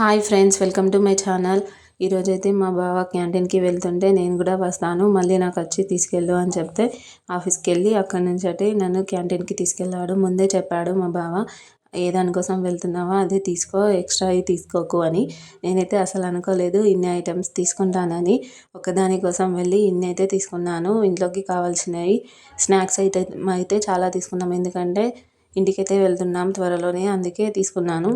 Hi friends welcome to my channel ఈరోజైతే మా బావ క్యాంటీన్కి వెళ్తుంటే నేను కూడా వస్తాను. మళ్ళీ నాకు వచ్చి తీసుకెళ్ళు అని చెప్తే ఆఫీస్కి వెళ్ళి అక్కడి నుంచి అంటే నన్ను క్యాంటీన్కి తీసుకెళ్ళాడు. ముందే చెప్పాడు మా బావ ఏ దానికోసం వెళ్తున్నావా? అది తీసుకో ఎక్స్ట్రా అవి తీసుకోకు అని. నేనైతే అసలు అనుకోలేదు ఇన్ని ఐటమ్స్ తీసుకుంటానని. ఒకదానికోసం వెళ్ళి ఇన్ని అయితే తీసుకున్నాను. ఇంట్లోకి కావాల్సినవి స్నాక్స్ అయితే అయితే చాలా తీసుకున్నాం. ఎందుకంటే ఇంటికైతే వెళ్తున్నాం త్వరలోనే అందుకే తీసుకున్నాను.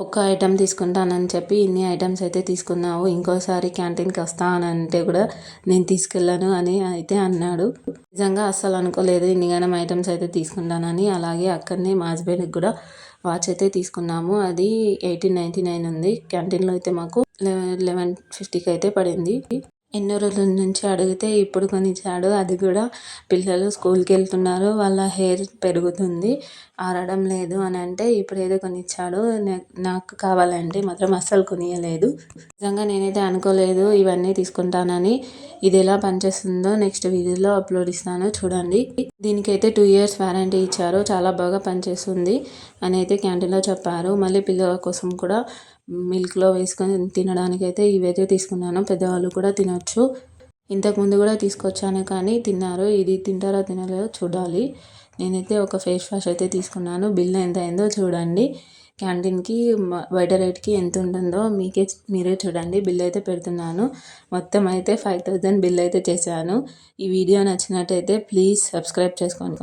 ఒక్క ఐటెం తీసుకుంటానని చెప్పి ఇన్ని ఐటమ్స్ అయితే తీసుకున్నావు ఇంకోసారి క్యాంటీన్కి వస్తా అని అంటే కూడా నేను తీసుకెళ్ళాను అని అయితే అన్నాడు. నిజంగా అస్సలు అనుకోలేదు ఇన్నిగానం ఐటమ్స్ అయితే తీసుకుంటానని. అలాగే అక్కడనే మా హస్బెండ్కి కూడా వాచ్ అయితే తీసుకున్నాము. అది ఎయిటీన్ నైంటీ నైన్ ఉంది క్యాంటీన్లో అయితే మాకు లెవెన్ లెవెన్ ఫిఫ్టీకి అయితే పడింది. ఎన్నో రోజుల నుంచి అడిగితే ఇప్పుడు కొనిచ్చాడు అది కూడా పిల్లలు స్కూల్కి వెళ్తున్నారు. వాళ్ళ హెయిర్ పెరుగుతుంది. ఆరడం లేదు అని అంటే ఇప్పుడు ఏదో కొనిచ్చాడు నాకు కావాలంటే మాత్రం అస్సలు కొనియలేదు. నిజంగా నేనైతే అనుకోలేదు ఇవన్నీ తీసుకుంటానని. ఇది ఎలా పనిచేస్తుందో నెక్స్ట్ వీడియోలో అప్లోడ్ ఇస్తాను. చూడండి. దీనికైతే టూ ఇయర్స్ వారంటీ ఇచ్చారు. చాలా బాగా పనిచేస్తుంది. అని అయితే క్యాంటీన్లో చెప్పారు. మళ్ళీ పిల్లల కోసం కూడా మిల్క్లో వేసుకొని తినడానికి అయితే ఇవైతే తీసుకున్నాను. పెద్దవాళ్ళు కూడా తినొచ్చు. ఇంతకుముందు కూడా తీసుకొచ్చాను కానీ తిన్నారు. ఇది తింటారా తినలేదో చూడాలి. నేనైతే ఒక ఫేస్ వాష్ అయితే తీసుకున్నాను. బిల్ ఎంత అయిందో చూడండి. క్యాంటీన్కి బయట రేట్కి ఎంత ఉంటుందో మీకే మీరే చూడండి. బిల్ అయితే పెడుతున్నాను. మొత్తం అయితే ఫైవ్ థౌజండ్ బిల్ అయితే చేశాను. ఈ వీడియో నచ్చినట్టయితే ప్లీజ్ సబ్స్క్రైబ్ చేసుకోండి